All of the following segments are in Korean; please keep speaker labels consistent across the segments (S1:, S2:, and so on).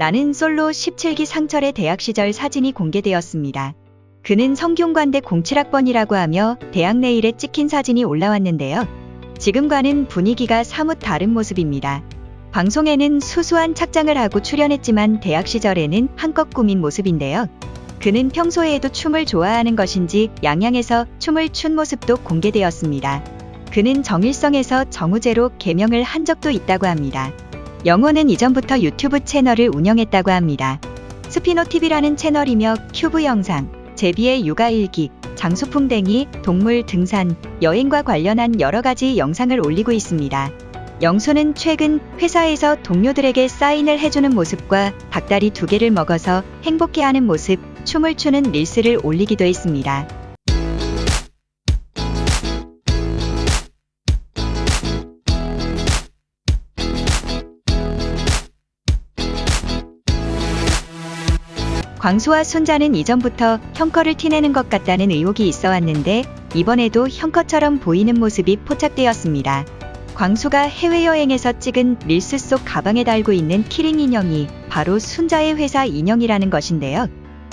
S1: 나는 솔로 17기 상철의 대학 시절 사진이 공개되었습니다. 그는 성균관대 07학번이라고 하며 대학 내일에 찍힌 사진이 올라왔는데요. 지금과는 분위기가 사뭇 다른 모습입니다. 방송에는 수수한 착장을 하고 출연했지만 대학 시절에는 한껏 꾸민 모습인데요. 그는 평소에도 춤을 좋아하는 것인지 양양에서 춤을 춘 모습도 공개되었습니다. 그는 정일성에서 정우재로 개명을 한 적도 있다고 합니다. 영호는 이전부터 유튜브 채널을 운영했다고 합니다. 스피노TV라는 채널이며 큐브 영상, 제비의 육아일기, 장소풍뎅이, 동물 등산, 여행과 관련한 여러 가지 영상을 올리고 있습니다. 영수는 최근 회사에서 동료들에게 사인을 해주는 모습과 닭다리 두 개를 먹어서 행복해하는 모습, 춤을 추는 릴스를 올리기도 했습니다. 광수와 순자는 이전부터 형커를 티내는 것 같다는 의혹이 있어 왔는데 이번에도 형커처럼 보이는 모습이 포착되었습니다. 광수가 해외여행에서 찍은 릴스 속 가방에 달고 있는 키링 인형이 바로 순자의 회사 인형이라는 것인데요.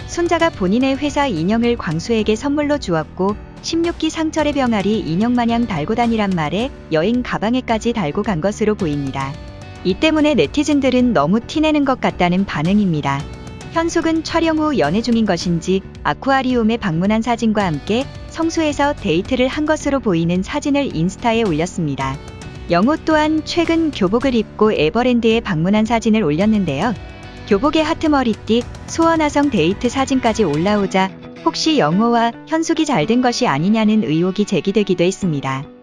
S1: 순자가 본인의 회사 인형을 광수에게 선물로 주었고 16기 상철의 병아리 인형 마냥 달고 다니란 말에 여행 가방에까지 달고 간 것으로 보입니다. 이 때문에 네티즌들은 너무 티내는 것 같다는 반응입니다. 현숙은 촬영 후 연애 중인 것인지 아쿠아리움에 방문한 사진과 함께 성수에서 데이트를 한 것으로 보이는 사진을 인스타에 올렸습니다. 영호 또한 최근 교복을 입고 에버랜드에 방문한 사진을 올렸는데요. 교복에 하트 머리띠, 소원화성 데이트 사진까지 올라오자 혹시 영호와 현숙이 잘 된 것이 아니냐는 의혹이 제기되기도 했습니다.